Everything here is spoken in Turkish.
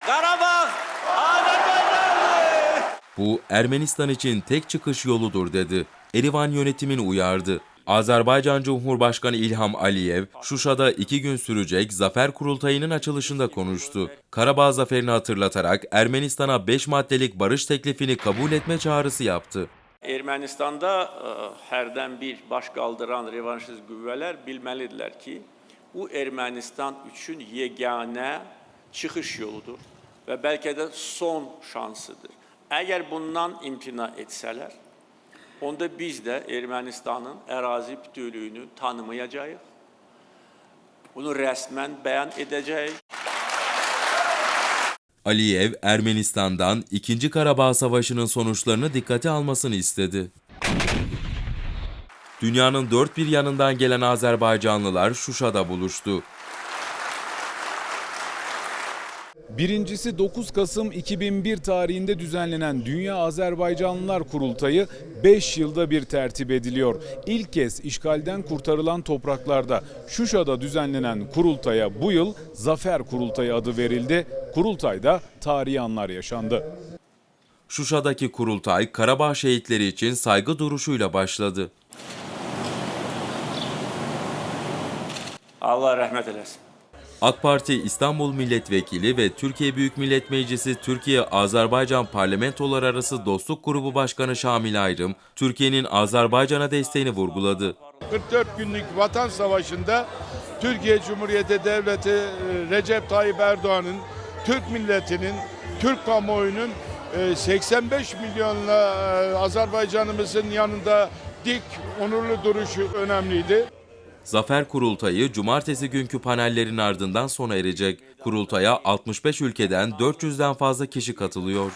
Karabağ Azerbaycanlı. Bu Ermenistan için tek çıkış yoludur dedi. Erivan yönetimini uyardı. Azerbaycan Cumhurbaşkanı İlham Aliyev, Şuşa'da iki gün sürecek Zafer Kurultayı'nın açılışında konuştu. Karabağ zaferini hatırlatarak Ermenistan'a 5 maddelik barış teklifini kabul etme çağrısı yaptı. Ermənistanda ə, hərdən bir baş qaldıran revanşist qüvvələr bilməlidirlər ki, bu Ermənistan üçün yeganə çıxış yoludur və bəlkə də son şansıdır. Əgər bundan imtina etsələr, onda biz də Ermənistanın ərazi bütövlüyünü tanımayacağıq. Bunu rəsmən bəyan edəcəyik. Aliyev, Ermenistan'dan 2. Karabağ Savaşı'nın sonuçlarını dikkate almasını istedi. Dünyanın dört bir yanından gelen Azerbaycanlılar Şuşa'da buluştu. Birincisi 9 Kasım 2001 tarihinde düzenlenen Dünya Azerbaycanlılar Kurultayı 5 yılda bir tertip ediliyor. İlk kez işgalden kurtarılan topraklarda Şuşa'da düzenlenen kurultaya bu yıl Zafer Kurultayı adı verildi. Kurultayda tarihi anlar yaşandı. Şuşa'daki kurultay Karabağ şehitleri için saygı duruşuyla başladı. Allah rəhmət eləsin. AK Parti İstanbul Milletvekili ve Türkiye Büyük Millet Meclisi Türkiye-Azerbaycan Parlamentolar Arası Dostluk Grubu Başkanı Şamil Ayrım, Türkiye'nin Azerbaycan'a desteğini vurguladı. 44 günlük vatan savaşında Türkiye Cumhuriyeti Devleti e, Recep Tayyip Erdoğan'ın, Türk milletinin, Türk kamuoyunun e, 85 milyonla e, Azerbaycanımızın yanında dik, onurlu duruşu önemliydi. Zafer Kurultayı cumartesi günkü panellerin ardından sona erecek. Kurultaya 65 ülkeden 400'den fazla kişi katılıyor.